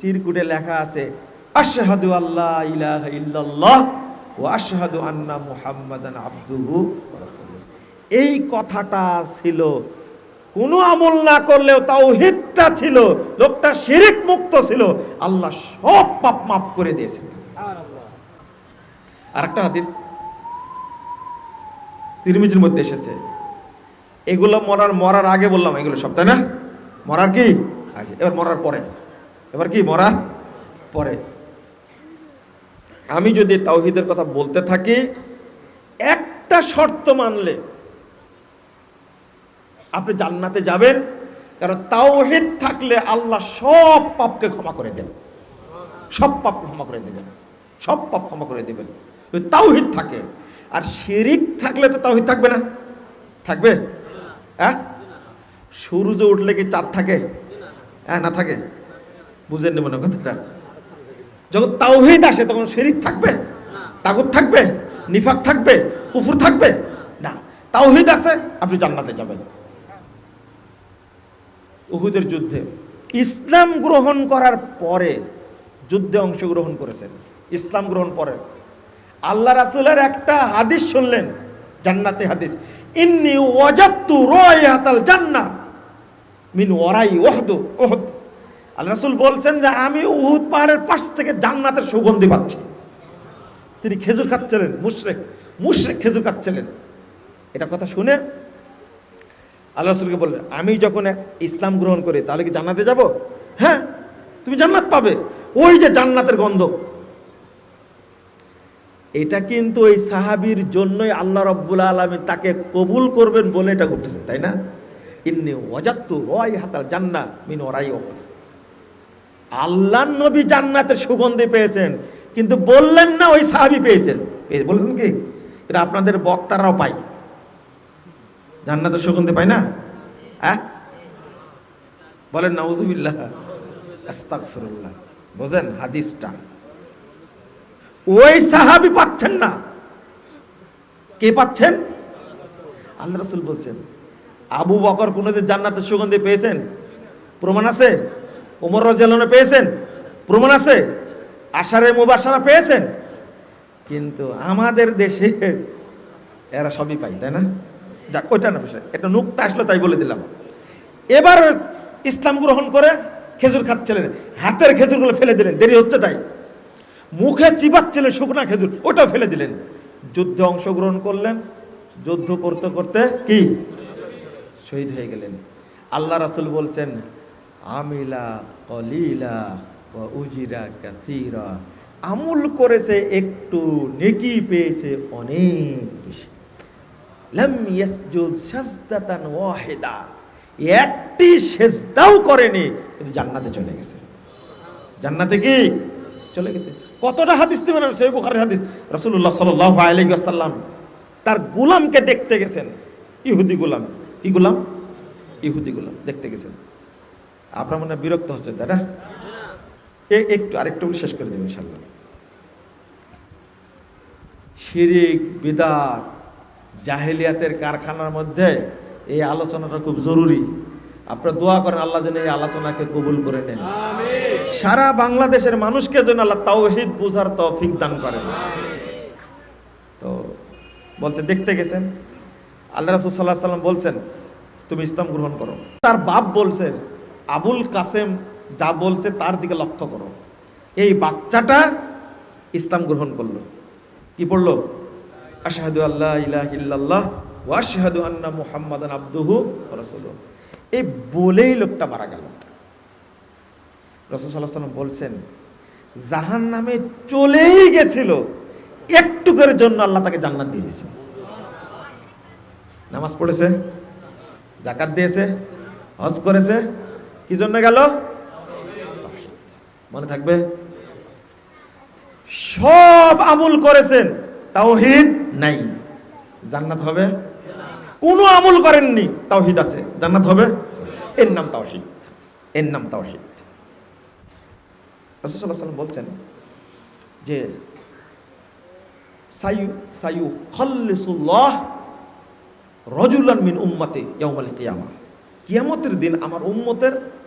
চিরকুটে লেখা আছে আশহাদু আল্লাহ ইলাহা ইল্লাল্লাহ ও আশহাদু আন্না মুহাম্মাদান আবদুহু। এই কথাটা ছিল কোনো আমল না করলেও তাওহীদটা ছিল লোকটা শিরিক মুক্ত ছিল আল্লাহ সব পাপ মাফ করে দিয়েছেন। আরেকটা হাদিস তিরমিজির মধ্যে এসেছে এগুলো মরার মরার আগে বললাম এগুলো সব তাই না? মরার কি? আগে এবার মরার পরে। এবার কি মরার পরে। আমি যদি তাওহিদের কথা বলতে থাকি, একটা শর্ত মানলে আপনি জান্নাতে যাবেন, কারণ তাওহিদ থাকলে আল্লাহ সব পাপকে ক্ষমা করে দেন সব পাপ ক্ষমা করে দেবেন। সব পাপ ক্ষমা করে দেবেন। তাওহিদ থাকে। আর শিরিক থাকলে তো তাওহিদ থাকবে না। থাকবে? হ্যাঁ? সূর্য উঠলে কি চাঁদ থাকে? হ্যাঁ না থাকে। বুঝেন নি কথাটা? যখন তাওহিদ আসে, তখন শিরিক থাকবে, তাগুত থাকবে, নিফাক থাকবে, কুফুর থাকবে। না, তাওহিদ আছে, আপনি জান্নাতে যাবেন। উহুদের যুদ্ধে। ইসলাম গ্রহণ করার পরে যুদ্ধে অংশগ্রহণ করেছেন। ইসলাম গ্রহণ পরে। আল্লাহ রাসুলের একটা হাদিস শুনলেন, জান্নাতে হাদিস। ইন্নি ওয়াজাত্তু রায়াতাল জান্নাহ মিন ওয়ারাই ওহদ ওহদ আল্লাহ রাসূল বলছেন যে আমি উহুদ পাহাড়ের পাশ থেকে জান্নাতের সুগন্ধি পাচ্ছি। তিনি খেজুর খাচ্ছিলেন, মুশরেক মুশরেক খেজুর খাচ্ছিলেন। এটা কথা শুনে আল্লাহ রসুলকে বললেন, আমি যখন ইসলাম গ্রহণ করি, তাহলে কি জান্নাতে যাব? হ্যাঁ তুমি জান্নাত পাবে। ওই যে জান্নাতের গন্ধ। এটা কিন্তু ওই সাহাবীর জন্যই আল্লাহ রব্বুল আলমী তাকে কবুল করবেন বলে এটা ঘটেছে তাই না? ইন্নি ওয়াজাত্তু রয় হাতাল জান্না মিন ওরাই আল্লাহ নবী জান্নাতের সুগন্ধি পেয়েছেন, কিন্তু বললেন না ওই সাহাবী পেয়েছেন। পেয়ে- বলেছেন কি? এটা আপনাদের বক্তারাও পাই জান্নাতের সুগন্ধি পাই না? হ্যাঁ? বলেন, নাউজুবিল্লাহ বোঝেন হাদিসটা। ওই সাহাবী পাচ্ছেন না। কে পাচ্ছেন? আল্লাহ রাসূল বলছেন, আবু বকর কোনোদিন জান্নাতের সুগন্ধি পেয়েছেন? প্রমাণ আছে? ওমর রাদিয়াল্লাহু পেয়েছেন? প্রমাণ আছে? আশারে মুবাশশারা পেয়েছেন? কিন্তু আমাদের দেশে এরা সবই পাই তাই না? যাক, ওইটা না বিষয় এটা নুক্তা আসলো তাই বলে দিলাম। এবার ইসলাম গ্রহণ করে খেজুর খাচ্ছিলেন হাতের খেজুরগুলো ফেলে দিলেন, দেরি হচ্ছে তাই। মুখে চিবাচ্ছিলেন শুকনা খেজুর, ওটাও ফেলে দিলেন। যুদ্ধে অংশগ্রহণ করলেন, যুদ্ধ করতে করতে কি? শহীদ হয়ে গেলেন। আল্লাহ রাসুল বলছেন আমিলা, কলিলা ওয়া উজিরা কাসীরা। আমল করেছে, একটু নেকি পেয়েছে অনেক বেশি। লাম ইয়াসজুদ সাজদাতান ওয়াহিদা। একটি সেজদাও করেনি, কিন্তু জান্নাতে চলে গেছে। জান্নাতে কি? চলে গেছে। কতটা হাদিস দিবেন সেই বুখারীর হাদিস। রাসূলুল্লাহ সাল্লাল্লাহু আলাইহি ওয়াসাল্লাম তার গোলামকে দেখতে গেছেন। ইহুদি গোলাম। কি গোলাম? ইহুদি গোলাম। দেখতে গেছেন। আপনার মনে বিরক্ত হচ্ছে তাই না? একটু আরেকটু শেষ করে দেবেন ইনশাল্লাহ শিরিক বিদাত জাহেলিয়াতের কারখানার মধ্যে এই আলোচনাটা খুব জরুরি। আপনারা দোয়া করেন আল্লাহ যেন এই আলোচনাকে কবুল করে নেন। সারা বাংলাদেশের মানুষকে যেন আল্লাহ তাওহিদ বুঝার তৌফিক দান করেন। তো বলছে দেখতে গেছেন? আল্লাহ রাসূল সাল্লাল্লাহু আলাইহি সাল্লাম বলছেন তুমি ইসলাম গ্রহণ করো। তার বাপ বলছেন আবুল কাসেম যা বলছে তার দিকে লক্ষ্য করো। এই বাচ্চাটা ইসলাম গ্রহণ করল। কি পড়ল? আশহাদু আল্লাহ ইলাহা ইল্লাল্লাহ ওয়া আশহাদু আন্না মুহাম্মাদান আবদুহু ওয়া রাসূলুহু। এই বলেই লোকটা মারা গেল। রাসূল সাল্লাম বলছেন জাহান নামে চলেই গেছিল। একটু করে জন্য আল্লাহ তাকে জান্নাত দিয়ে দিয়েছে। নামাজ পড়েছে জাকাত দিয়েছে, হজ করেছে কি জন্য গেল? মনে থাকবে? সব আমল করেছেন, তাওহিদ নাই। জান্নাত হবে? কোনো আমল করেননি, তাওহিদ আছে। জান্নাত হবে? এর নাম তাওহিদ। এর নাম তাওহিদ। রাসূল সাল্লাল্লাহু বলছেন যে সাইয়ু সাইয়ু খাল্লিসুল্লাহ রজুলান মিন উম্মতি ইয়াউমাল কিয়ামা। কিয়ামতের দিন আমার উম্মতের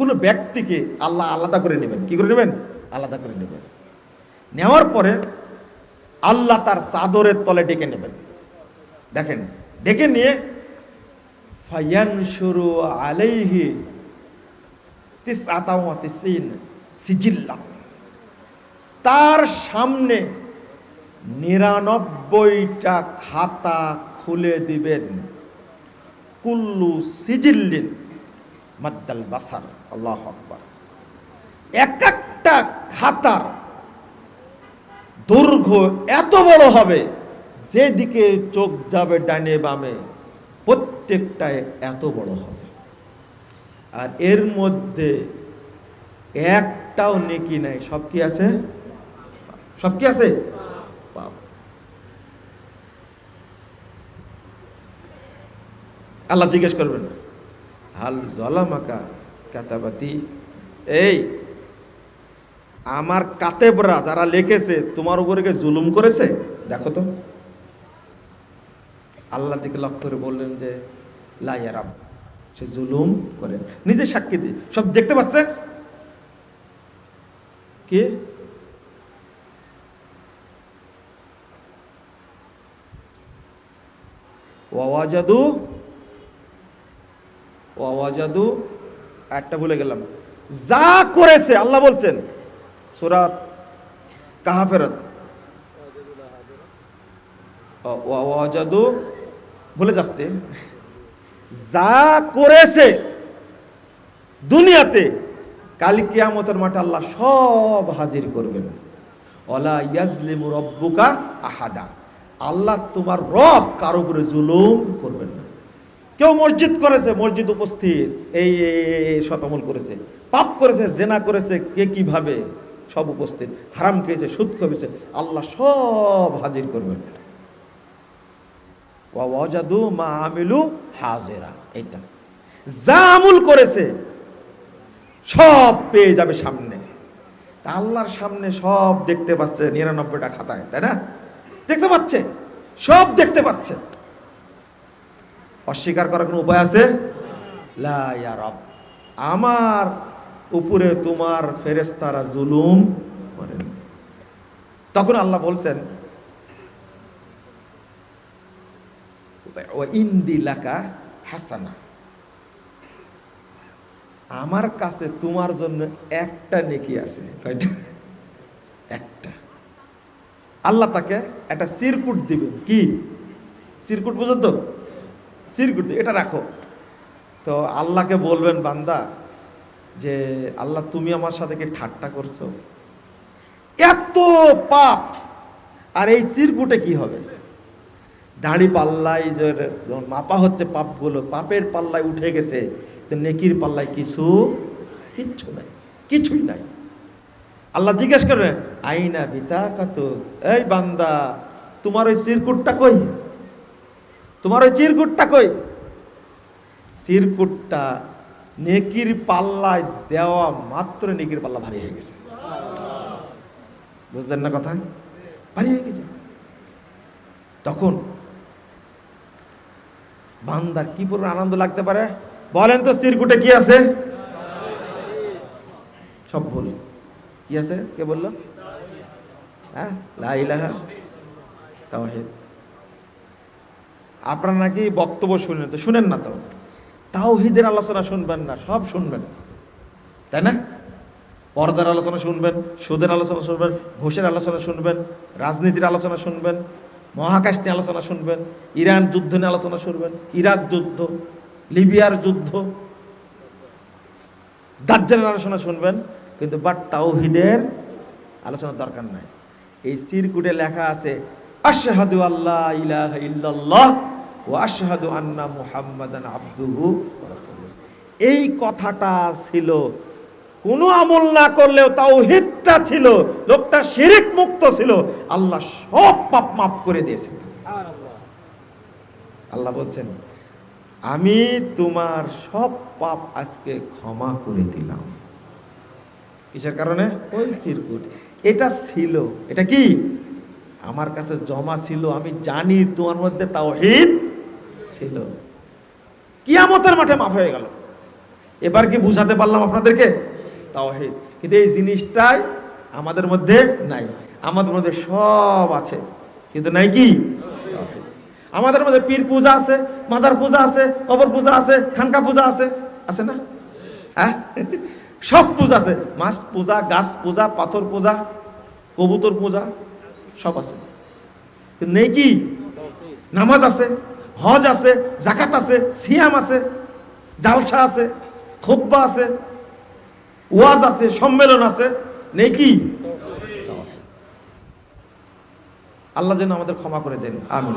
কোনো ব্যক্তিকে আল্লাহ আলাদা করে নেবেন। কি করে নেবেন? আলাদা করে নেবেন। নেওয়ার পরে আল্লাহ তার চাদরের তলে ডেকে নেবেন। দেখেন, ডেকে নিয়ে ফায়ান শুরু আলাইহি তিস আতাওয়াতিসিন সিজিল্লা। তার সামনে নিরানব্বইটা খাতা খুলে দিবেন। কুল্লু সিজিল্লিন মাদ্দাল বাসার। আল্লাহ আকবার। এক একটা খাতার দৈর্ঘ্য এত বড় হবে, যেদিকে চোখ যাবে, ডানে বামে প্রত্যেকটায় এত বড় হবে। আর এর মধ্যে একটাও নেকি নাই। সব কি আছে? সব কি আছে? আল্লাহ জিজ্ঞেস করবেন, হাল জলামাকা কাতাবাতি। এই, আমার কাতেবরা যারা লিখেছে, তোমার উপরে কে জুলুম করেছে? দেখো তো। আল্লাহ দিকে লক্ষ্য করে বললেন যে লাইয়ারাম সে জুলুম করে। নিজে সাক্ষী দিয়ে সব দেখতে পাচ্ছে? কি? ওয়াজাদু ওয়াজাদু একটা ভুলে গেলাম। যা করেছে, আল্লাহ বলছেন সুরাত কাহাফেরত। ওয়াজাদু ভুলে যাচ্ছে। যা করেছে দুনিয়াতে, কাল কিয়ামতের মাঠে আল্লাহ সব হাজির করবেন। অলা ইয়াজলিমু রব্বুকা আহাদা। আল্লাহ তোমার রব কারও উপরে জুলুম করবেন কেউ মসজিদ করেছে, মসজিদ উপস্থিত। এই শতমল করেছে। পাপ করেছে, জেনা করেছে, কে কীভাবে? সব উপস্থিত। হারাম খেয়েছে, সুদ খেয়েছে। আল্লাহ সব হাজির করবেন। হাজেরা। এইটা। যা আমুল করেছে, সব পেয়ে যাবে সামনে। আল্লাহর সামনে সব দেখতে পাচ্ছে, নিরানব্বইটা খাতায়, তাই না? দেখতে পাচ্ছে? সব দেখতে পাচ্ছে। অস্বীকার করার কোনো উপায় আছে? লা রব। আমার উপরে তোমার ফেরেস্তারা জুলুম করেন তখন আল্লাহ বলছেন ইন্দিলাকা হাসানা। আমার কাছে তোমার জন্য একটা নেকি আছে। একটা। আল্লাহ তাকে একটা সিরকুট দিবেন। কি? সিরকুট পর্যন্ত সিরকুট দি- এটা রাখো। তো আল্লাহকে বলবেন, বান্দা, যে আল্লাহ, তুমি আমার সাথে কি ঠাট্টা করছ? এত পাপ! আর এই চিরকুটে কি হবে? দাড়ি পাল্লাই মাপা হচ্ছে পাপগুলো, পাপের পাল্লায় উঠে গেছে তো নেকির পাল্লায় কিছু, কিচ্ছু নাই, কিছুই নাই। আল্লাহ জিজ্ঞেস করবেন আইনা বিতা কাত এই বান্দা, তোমার ওই চিরকুটটা কই? তোমার ওই চিরকুটটা কই? চিরকুটটা নেকির পাল্লায় দেওয়া মাত্র নেকির পাল্লা ভারী হয়ে গেছে। বুঝলেন না কথা? ভারী হয়ে গেছে। তখন বান্দার কি পরিমাণ আনন্দ লাগতে পারে? বলেন তো চিরকুটে কি আছে? সব ভুল। কি আছে? কে বলল? হ্যাঁ? লা ইলাহা তাওহীদ আপনারা নাকি বক্তব্য শুনেন তো, শুনেন না তো। তাওহীদের আলোচনা শুনবেন না, সব শুনবেন। তাই না? পর্দার আলোচনা শুনবেন, সুদের আলোচনা শুনবেন, ঘোষের আলোচনা শুনবেন, রাজনীতির আলোচনা শুনবেন মহাকাশ নিয়ে আলোচনা শুনবেন, ইরান যুদ্ধ নিয়ে আলোচনা শুনবেন, ইরাক যুদ্ধ, লিবিয়ার যুদ্ধ, দাজ্জালের আলোচনা শুনবেন, কিন্তু বাট তাওহিদের আলোচনার দরকার নাই। এই সিরকুটে লেখা আছে আশহাদু আল্লাহ ইলাহা ইল্লাল্লাহ ও আশহাদু আন্না মুহাম্মাদান আবদুহু। এই কথাটা ছিল কোনো আমল না করলেও তাওহীদটা ছিল লোকটা শিরিক মুক্ত ছিল আল্লাহ সব পাপ মাফ করে দিয়েছেন। আল্লাহ বলছেন আমি তোমার সব পাপ আজকে ক্ষমা করে দিলাম। কিসের কারণে? ওই সিরকুট। এটা ছিল এটা কি? আমার কাছে জমা ছিল, আমি জানি তোমার মধ্যে তাওহীদ ছিল। কিয়ামতের মাঠে মাফ হয়ে গেল। এবার কি বুঝাতে পারলাম আপনাদেরকে? তাওহিদ। কিন্তু এই জিনিসটাই আমাদের মধ্যে নাই। আমাদের মধ্যে সব আছে। কিন্তু নাই কি। আমাদের মধ্যে পীর পূজা আছে, মাদার পূজা আছে, কবর পূজা আছে, খানকা পূজা আছে। আছে না? হ্যাঁ? সব পূজা আছে। মাছ পূজা, গাছ পূজা, পাথর পূজা, কবুতর পূজা সব আছে। নেই কি নামাজ আছে, হজ আছে জাকাত আছে, সিয়াম আছে, জালসা আছে খোব্বা আছে, ওয়াজ আছে, সম্মেলন আছে নেই কি আল্লাহ যেন আমাদের ক্ষমা করে দেন। আমিন।